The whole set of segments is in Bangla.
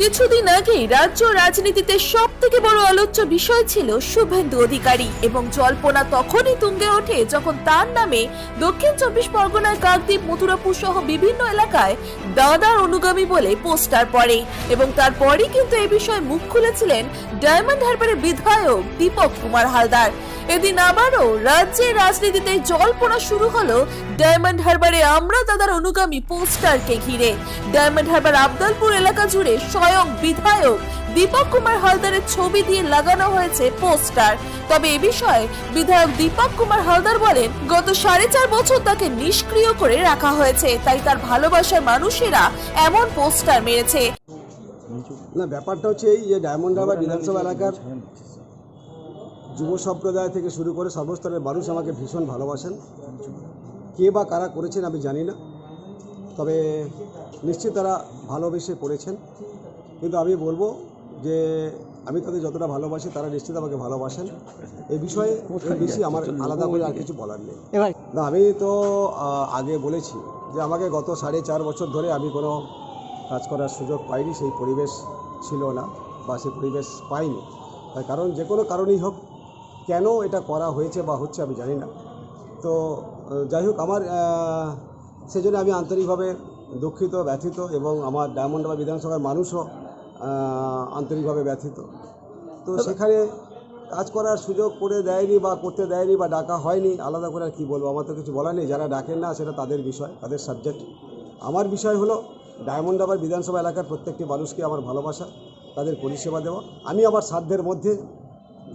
কিছুদিন আগেই রাজ্য রাজনীতিতে সব থেকে বড় আলোচ্য বিষয় ছিল শুভেন্দু অধিকারী এবং জল্পনা তখনই তুঙ্গে ওঠে যখন তার নামে দক্ষিণ চব্বিশ পরগনার কাকদ্বীপ, মথুরাপুর সহ বিভিন্ন এলাকায় দাদার অনুগামী বলে পোস্টার পড়ে এবং তারপরই কিন্তু এ বিষয়ে মুখ খুলেছিলেন ডায়মন্ড হারবারের বিধায়ক দীপক কুমার হালদার। এদিন আবারও রাজ্যের রাজনীতিতে জল্পনা শুরু হলো ডায়মন্ড হারবারে। আমরা দাদার অনুগামী পোস্টারকে ঘিরে। ডায়মন্ড হারবার আবদালপুর এলাকা জুড়ে স্বয়ং বিধায়ক দীপক কুমার হালদারের ছবি দিয়ে লাগানো হয়েছে পোস্টার। তবে এ বিষয়ে বিধায়ক দীপক কুমার হালদার বলেন, গত সাড়ে চার বছর তাকে নিষ্ক্রিয় করে রাখা হয়েছে, তাই তার ভালোবাসার মানুষেরা এমন পোস্টার মেরেছে। না, ব্যাপারটা হচ্ছে এই যে ডায়মন্ড হারবার বিধানসভা এলাকার যুব সম্প্রদায় থেকে শুরু করে সর্বস্তরের মানুষ আমাকে ভীষণ ভালোবাসেন। কে বা কারা করেছেন আমি জানি না। তবে নিশ্চিত তারা ভালোবেসে করেছেন কিন্তু আমি বলব যে আমি তাদের যতটা ভালোবাসি তারা নিশ্চিত আমাকে ভালোবাসেন। এই বিষয়ে বেশি আমার আলাদা করে আর কিছু বলার নেই। না আমি তো আগে বলেছি যে আমাকে গত সাড়ে চার বছর ধরে আমি কোনো কাজ করার সুযোগ পাইনি। সেই পরিবেশ ছিল না বা সেই পরিবেশ পাইনি। তার কারণ যে কোনো কারণেই হোক কেন এটা করা হয়েছে বা হচ্ছে আমি জানি না। তো যাই হোক আমার সেজন্য আমি আন্তরিকভাবে দুঃখিত ব্যথিত এবং আমার ডায়মন্ড বা বিধানসভার মানুষও আন্তরিকভাবে ব্যথিত। তো সেখানে কাজ করার সুযোগ করে দেয়নি বা করতে দেয়নি বা ডাকা হয়নি আলাদা করে আর কী বলব? আমার তো কিছু বলার নেই। যারা ডাকেন না সেটা তাদের বিষয় তাদের সাবজেক্ট আমার বিষয় হলো ডায়মন্ড আবার বিধানসভা এলাকার প্রত্যেকটি মানুষকে আমার ভালোবাসা তাদের পরিষেবা দেওয়া। আমি আমার সাধ্যের মধ্যে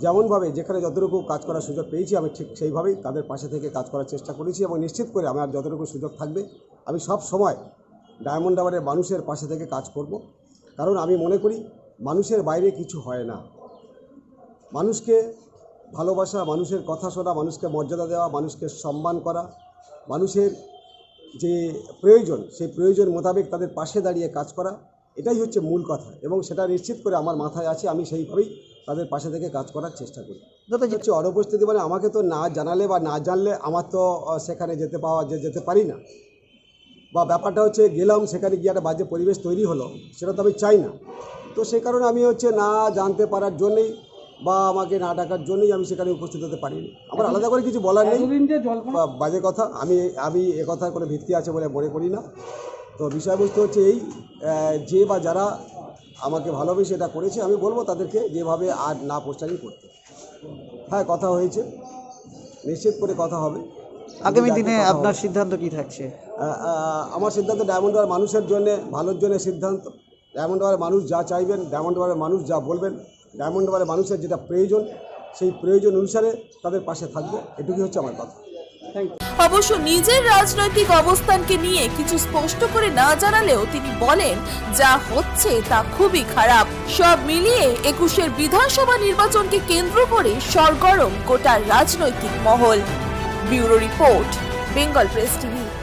যেমনভাবে যেখানে যতটুকু কাজ করার সুযোগ পেয়েছি, আমি ঠিক সেইভাবেই তাদের পাশে থেকে কাজ করার চেষ্টা করেছি এবং নিশ্চিত করে আমার যতটুকু সুযোগ থাকবে, আমি সব সময় ডায়মন্ড আবারের মানুষের পাশে থেকে কাজ করব। কারণ আমি মনে করি, মানুষের বাইরে কিছু হয় না। মানুষকে ভালোবাসা, মানুষের কথা শোনা, মানুষকে মর্যাদা দেওয়া, মানুষকে সম্মান করা, মানুষের যে প্রয়োজন, সেই প্রয়োজন মোতাবেক তাদের পাশে দাঁড়িয়ে কাজ করা, এটাই হচ্ছে মূল কথা এবং সেটা নিশ্চিত করে আমার মাথায় আছে, আমি সেইভাবেই তাদের পাশে থেকে কাজ করার চেষ্টা করি। দাদা যে হচ্ছে অনুপস্থিতি মানে আমাকে তো না জানালে বা না জানলে আমার তো সেখানে যেতে পাওয়া যে যেতে পারি না। বা ব্যাপারটা হচ্ছে গেলাম সেখানে গিয়ে একটা বাজে পরিবেশ তৈরি হলো সেটা তো আমি চাই না। তো সেই কারণে আমি হচ্ছে না জানতে পারার জন্যেই বা আমাকে না ডাকার জন্যই আমি সেখানে উপস্থিত হতে পারিনি। আমার আলাদা করে কিছু বলার নেই। বাজে কথা আমি আমি এ কথার কোনো ভিত্তি আছে বলে মনে করি না। তো বিষয়বস্তু হচ্ছে এই যে বা যারা আমাকে ভালোবেসে এটা করেছে আমি বলব তাদেরকে যেভাবে আর না পোস্টারিং করতে। হ্যাঁ কথা হয়েছে। নিশ্চিত করে কথা হবে। আগামী দিনে আপনার সিদ্ধান্ত কি থাকছে? আমার সিদ্ধান্ত ডায়মন্ড ওয়ার মানুষের জন্য ভালোর জন্য সিদ্ধান্ত। ডায়মন্ড মানুষ যা চাইবেন ডায়মন্ড মানুষ যা বলবেন ডায়মন্ড মানুষের যেটা প্রয়োজন সেই প্রয়োজন অনুসারে তাদের পাশে থাকব। এটুকুই হচ্ছে আমার কথা। অবশ্য নিজের রাজনৈতিক অবস্থানকে নিয়ে কিছু স্পষ্ট করে না জানালেও তিনি বলেন, যা হচ্ছে তা খুবই খারাপ। সব মিলিয়ে একুশের বিধানসভা নির্বাচনকে কেন্দ্র করে সরগরম গোটা রাজনৈতিক মহল। Bureau report, Bengal press TV.